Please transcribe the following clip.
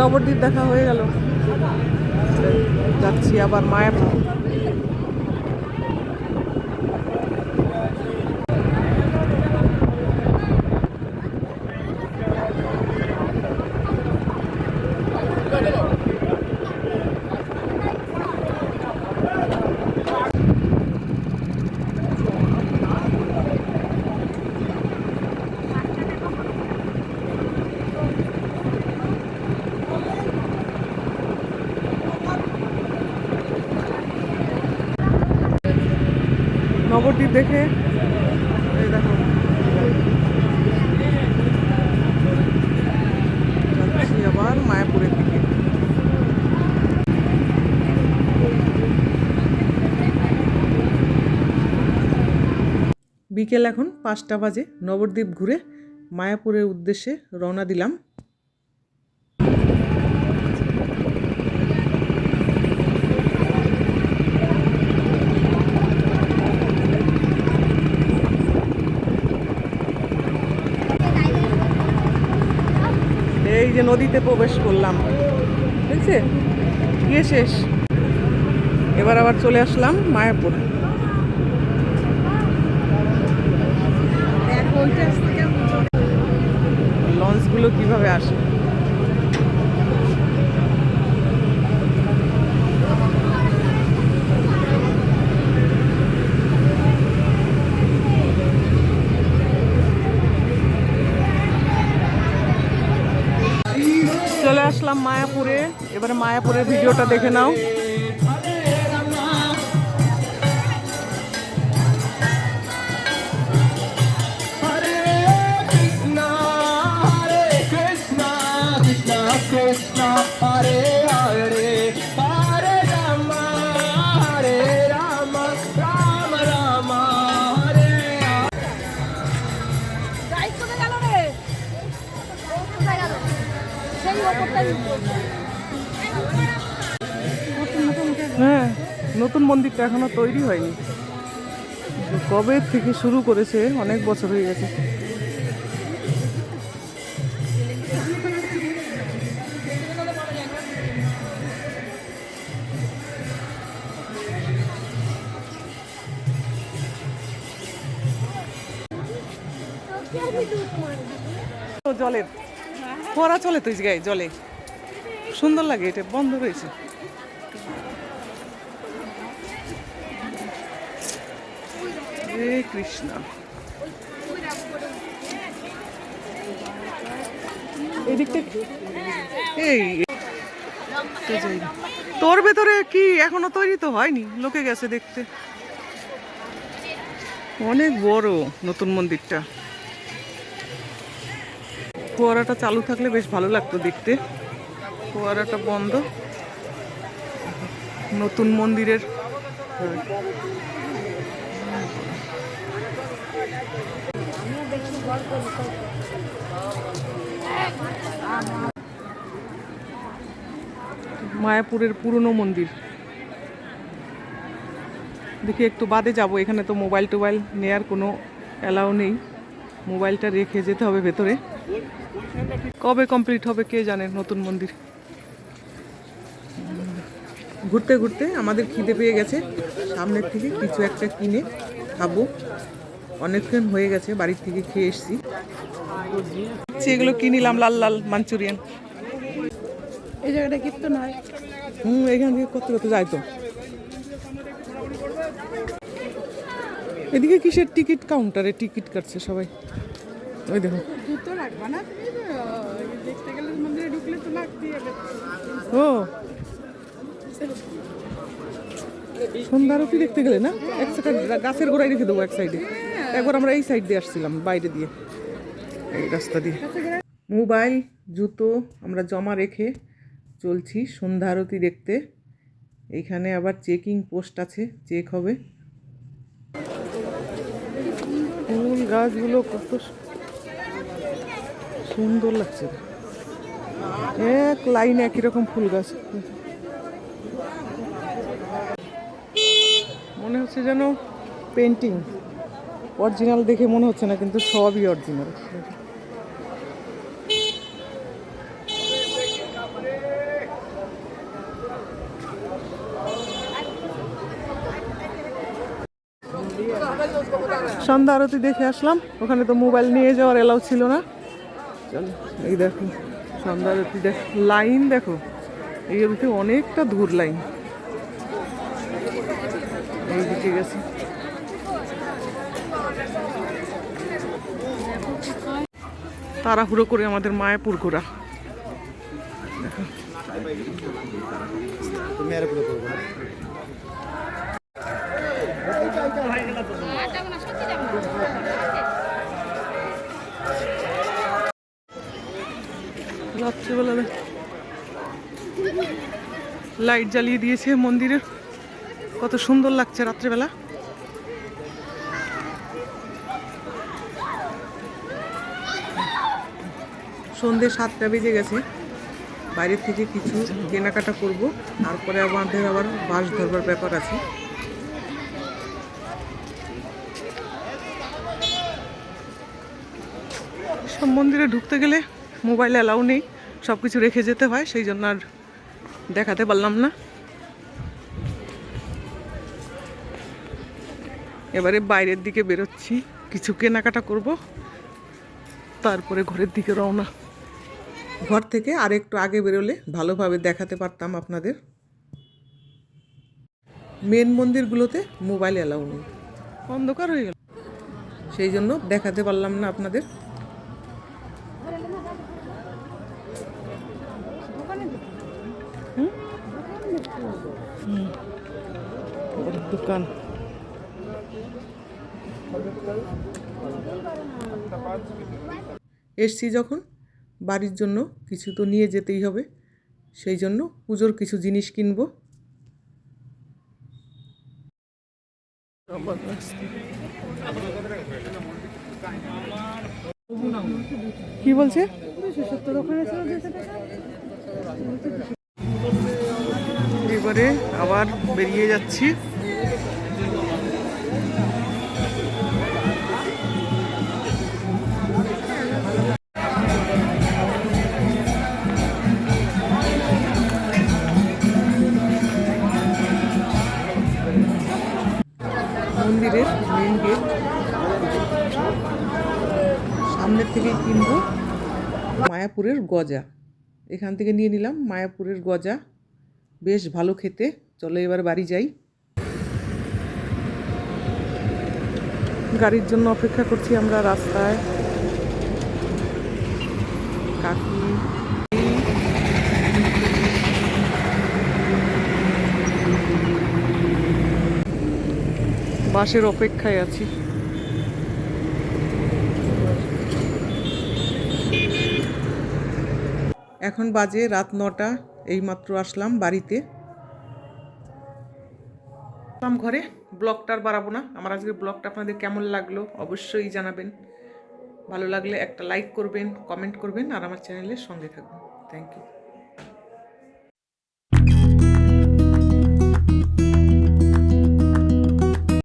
নবদ্বীপ দেখা হয়ে গেল। যাচ্ছি আবার মায়াপুর। নবদ্বীপ দেখে দেখো। আবার মায়াপুরের দিকে। বিকেল এখন পাঁচটা বাজে, নবদ্বীপ ঘুরে মায়াপুরের উদ্দেশ্যে রওনা দিলাম এই যে নদীতে প্রবেশ করলাম। বুঝছে? গিয়ে শেষ। এবার আবার চলে আসলাম মায়াপুর। লঞ্চগুলো কীভাবে আসে চলে আসলাম মায়াপুরে। এবারে মায়াপুরের ভিডিওটা দেখে নাও। নতুন মন্দিরটা এখনও তৈরি হয়নি। কবে থেকে শুরু করেছে? অনেক বছর হয়ে গেছে। জলের। ফোয়ারা চলে তো এই জায়গায় জলে। সুন্দর লাগে, এটা বন্ধ রয়েছে। হে কৃষ্ণ এই তোর ভেতরে কি এখনও তৈরি তো হয়নি? লোকে গেছে দেখতে। অনেক বড় নতুন মন্দিরটা। ফোয়ারাটা চালু থাকলে বেশ ভালো লাগতো দেখতে। ফোয়ারাটা বন্ধ। নতুন মন্দিরের মায়াপুরের পুরনো মন্দির। দেখি একটু বাদে যাব, এখানে তো মোবাইল টোবাইল নেয়ার কোনো অ্যালাউ নেই। মোবাইলটা রেখে যেতে হবে ভেতরে। কবে কমপ্লিট হবে কে জানে নতুন মন্দির। ঘুরতে ঘুরতে আমাদের খিদে পেয়ে গেছে। সামনের থেকে কিছু একটা কিনে খাব। অনেকক্ষণ হয়ে গেছে বাড়ির থেকে খেয়ে এসছি। এগুলো কিনিলাম লাল লাল মাঞ্চুরিয়ান। এই জায়গাটা কীর্তন হয় হুম এখান থেকে কত কত যায় তো। এদিকে কিসের টিকিট কাউন্টারে টিকিট কাটছে সবাই। ওই দেখো। জুতো না দেখতে গেলে মন্দিরে ঢুকলে তো লাগতেই ও। সন্ধ্যারতি দেখতে গেলে না? এক সেকেন্ড গাছের গোড়ায় রেখে দেবো এক সাইডে একবার আমরা এই সাইড দিয়ে আসছিলাম, বাইরে দিয়ে। এই রাস্তা দিয়ে। মোবাইল, জুতো আমরা জমা রেখে চলছি সন্ধ্যা আরতি দেখতে। এইখানে আবার চেকিং পোস্ট আছে, চেক হবে। ফুল গাছগুলো কত সুন্দর লাগছে। এক লাইন একই রকম ফুল গাছ। মনে হচ্ছে যেন পেন্টিং অরিজিনাল দেখে মনে হচ্ছে না, কিন্তু সবই অরিজিনাল সন্ধ্যা আরতি দেখে আসলাম, ওখানে তো মোবাইল নিয়ে যাওয়ার এলাও ছিল না। চলো এই দেখো, সন্ধ্যা আরতি দেখ লাইন দেখো, এই অনেকটা দূর লাইন এই দিকে গেছি। তাড়াহুড়ো করে আমাদের মায়াপুর ঘোরা। রাত্রিবেলা লাইট জ্বালিয়ে দিয়েছে মন্দিরের কত সুন্দর লাগছে রাত্রিবেলা। সন্ধে সাতটা বেজে গেছে। বাইরের থেকে কিছু কেনাকাটা করব, তারপরে আমাদের আবার বাস ধরবার ব্যাপার আছে। সব মন্দিরে ঢুকতে গেলে মোবাইল অ্যালাউ নেই সব কিছু রেখে যেতে হয়, সেই জন্য আর দেখাতে পারলাম না। এবারে বাইরের দিকে বেরোচ্ছি, কিছু কেনাকাটা করব, তারপরে ঘরের দিকে রওনা। ঘর থেকে আর একটু আগে বেরোলে ভালোভাবে দেখাতে পারতাম আপনাদের। মেন মন্দিরগুলোতে মোবাইল অ্যালাউ নেই। অন্ধকার হয়ে গেল। সেই জন্য দেখাতে পারলাম না আপনাদের। দোকান। এসছি যখন বাড়ির জন্য কিছু তো নিয়ে যেতেই হবে। সেই জন্য পুজোর কিছু জিনিস কিনবো। কি বলছে? এবারে আবার বেরিয়ে যাচ্ছি। গেট সামনের থেকেই কিনবো মায়াপুরের গজা। এখান থেকে নিয়ে নিলাম মায়াপুরের গজা। বেশ ভালো খেতে। চলো এবার বাড়ি যাই। গাড়ির জন্য অপেক্ষা করছি আমরা রাস্তায়। কাকি। বাসের অপেক্ষায় আছি। এখন বাজে রাত নটা, এইমাত্র আসলাম বাড়িতে। আসলাম ঘরে, ব্লগটা আর বাড়াবো না। আমার আজকের ব্লগটা আপনাদের কেমন লাগল অবশ্যই জানাবেন। ভালো লাগলে একটা লাইক করবেন, কমেন্ট করবেন, আর আমার চ্যানেলের সঙ্গে থাকবেন। Thank you